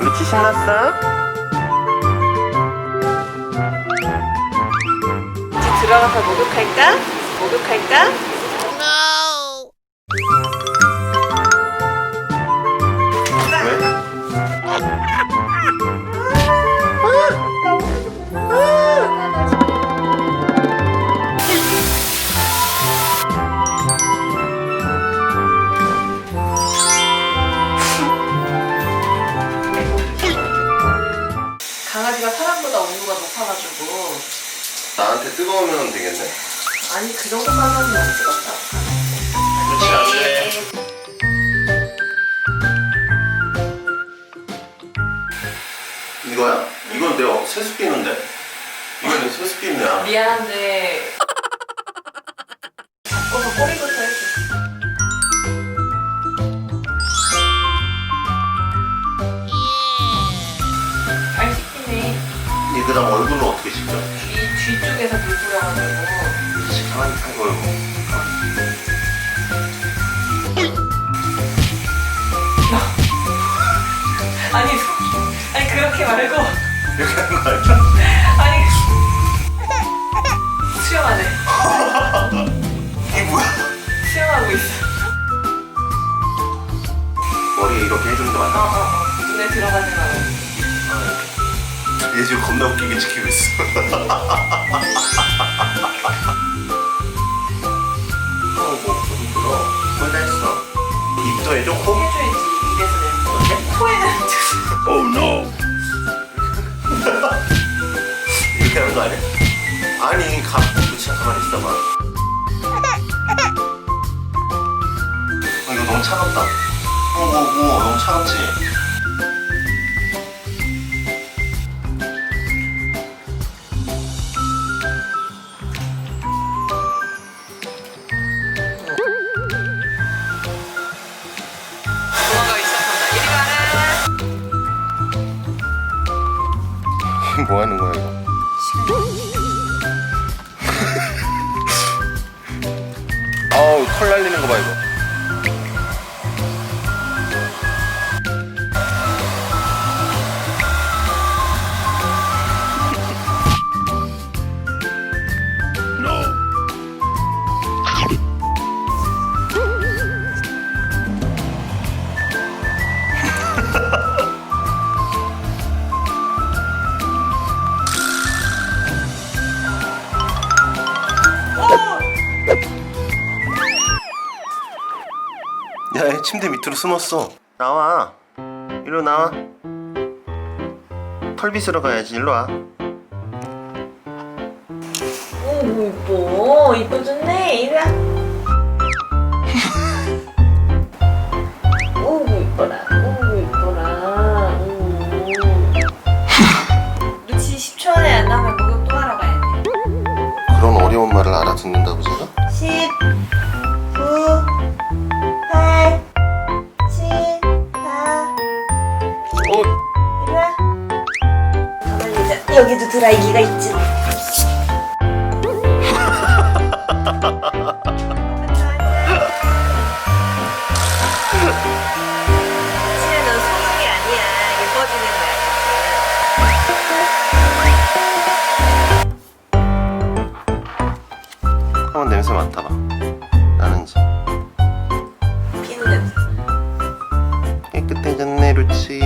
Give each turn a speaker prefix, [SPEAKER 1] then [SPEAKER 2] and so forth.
[SPEAKER 1] 루치 신났어?
[SPEAKER 2] 이제 들어가서 목욕할까? 목욕할까? 강아지가 사람보다 온도가 높아가지고
[SPEAKER 1] 나한테 뜨거우면 되겠네?
[SPEAKER 2] 아니 그 정도까지는 너무 뜨겁다.
[SPEAKER 1] 그렇지 않네 이거야? 이건 내가 세수기 있는데? 이거는 세수기 있네
[SPEAKER 2] 미안한데
[SPEAKER 1] 그다음 얼굴은 어떻게 씻겨?
[SPEAKER 2] 이 뒤쪽에서 물 뿌려가지고
[SPEAKER 1] 가만히 아이고
[SPEAKER 2] 아니 아니 그렇게 말고
[SPEAKER 1] 이렇게 하는 거 알죠?
[SPEAKER 2] 아니 수영하네
[SPEAKER 1] 이게 뭐야?
[SPEAKER 2] 수영하고 있어
[SPEAKER 1] 머리에 이렇게 해주는 거 맞나?
[SPEAKER 2] 어어어 눈에 들어가지 말고
[SPEAKER 1] 얘 지금 겁나 웃기게 지키고 있어 어, 뭐. 입도 해줘, 코?
[SPEAKER 2] 해줘야지 입에서 내는 거 코에는
[SPEAKER 1] Oh no! 이렇게 하는 거 아니야? 아니, 가, 그치, 가만히 있어봐. 어, 이거 너무 차갑다. 어, 뭐, 뭐, 너무 차갑지? 뭐 하는 거야, 이거? 아우, 털 날리는 거 봐, 이거. 침대 밑으로 숨었어. 나와. 일로 나와. 털 빗으러 가야지. 일로 와.
[SPEAKER 2] 오 이뻐 이뻐졌네 이리 와오 이뻐라 오 이뻐라 오. 루치 10초 안에 안 나오면 목욕 또 하러 가야 돼
[SPEAKER 1] 그런 어려운 말을 알아듣는다고 제
[SPEAKER 2] 드라이기가 있지 루치는 넌 소중이 아니야 예뻐지는 거야
[SPEAKER 1] 한번 냄새 맡아봐. 나는지.
[SPEAKER 2] 피는 냄새
[SPEAKER 1] 깨끗해졌네, 루치.